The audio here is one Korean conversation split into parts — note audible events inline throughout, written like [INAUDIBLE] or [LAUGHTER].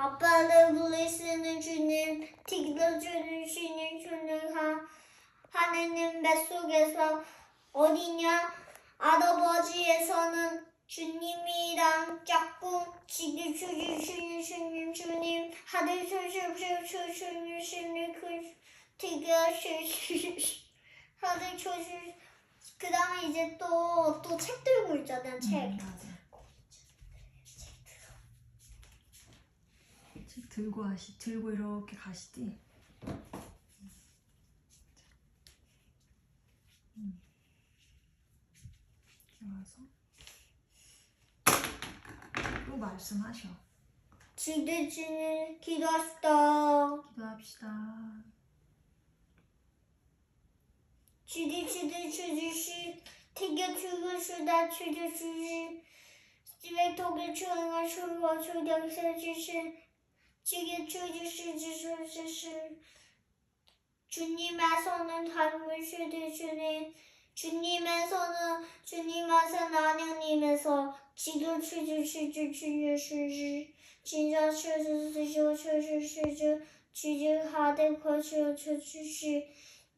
아빠를 부르시는 주님, 틱러주는 주님, 주님 하, 하느님 뱃속에서 어디냐? 아버지에서는 주님이랑 짝꿍, 지기 주님, 주님, 주님, 주님, 하늘 주님, 주님, 주님, 주님, 그, 틱러 주님, 하늘 주님, 그 다음에 이제 또, 또 책 들고 있잖아, 책. 음, 맞아. 책 들고 하시 들고 이렇게 가시지. 음. 이렇게 와서 또 말씀하셔. 지대주님 기도하시다. 기도합시다. 지대 지대 주주시 태교 주주시다 주주시 집에 독일 주행을 수와 주경세 주시 지금 주주주주주주 주님의 손은 단물수들 주님 주님의 손은 주님의 손 하나님에서 지금 주주주주주주주 진짜 주주주주주주주 주주하던 것으로 주주주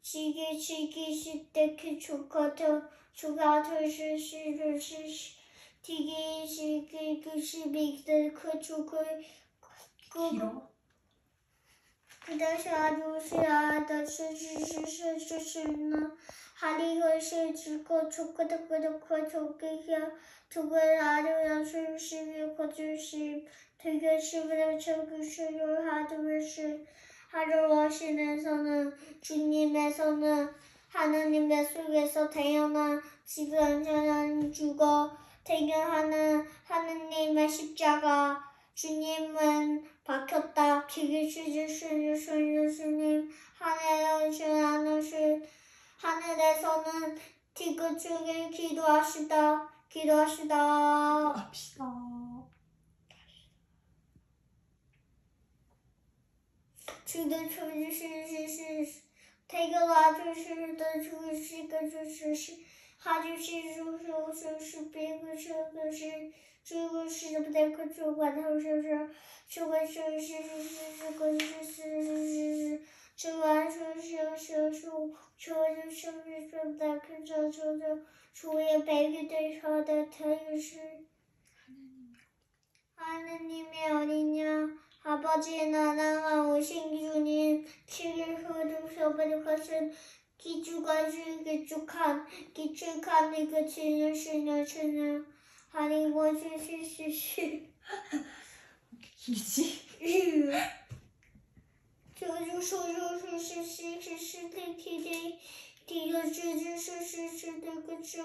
지기 지기 시대기 조카터 조카터 시시를 시시 디기 시기 그시 빅들 그 조카의 길어. 그다시 아주시 아 다 시시시시시는 하리가 시주고 주그득그득그 주기야 두글 아주야 시시기 거주시 시그를 저기시를 하두시 하루 워신에서는 주님에서는 하나님의 속에서 태어난 지금 저는 죽어 태어나는 하나님의 십자가 주님은 박혔다. 기계 주주신 주님 하늘에 오신 하늘신 하늘에서는 중에 기도하시다. 기도하시다. 합시다. 주도 주주시시시 태교가 주시다 주시가 주시시 他就是说说说是别个说个是说个是不得个主管，他说是说个说是是是是个是是是是是，说完说说说说说就是不是不得个主管，说说也别个对说的他也是。啊，那你秒你秒，好抱歉呐，那我先祝您天天喝多少杯的花生。去去看去去去看去去看那个去那去那去那哈利波特去去去。已经。这 [LAUGHS] 个就是说说说是是是是的天天。第一个是是是是是那个车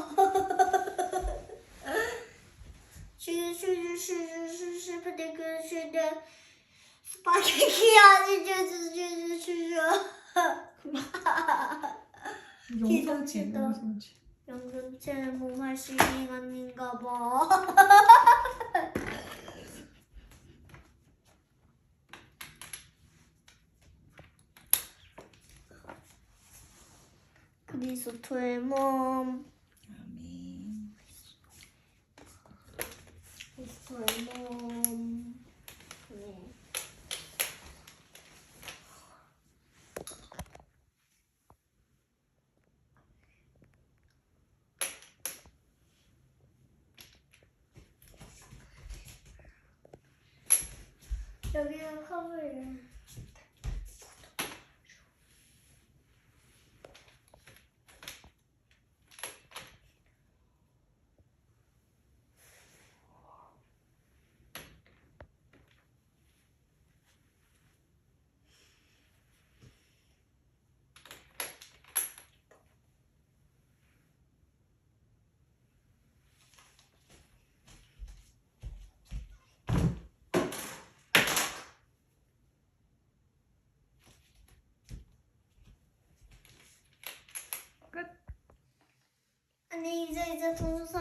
哈哈哈哈哈？这个是是是是是是那个是的，把这个呀，这这这这这这。[LAUGHS] 영상체, 기도합시다. 영상체. 영상체는 몸할 아닌가 봐 [LAUGHS] 그리스도의 몸 小兵炮兵。teyze konuşsana.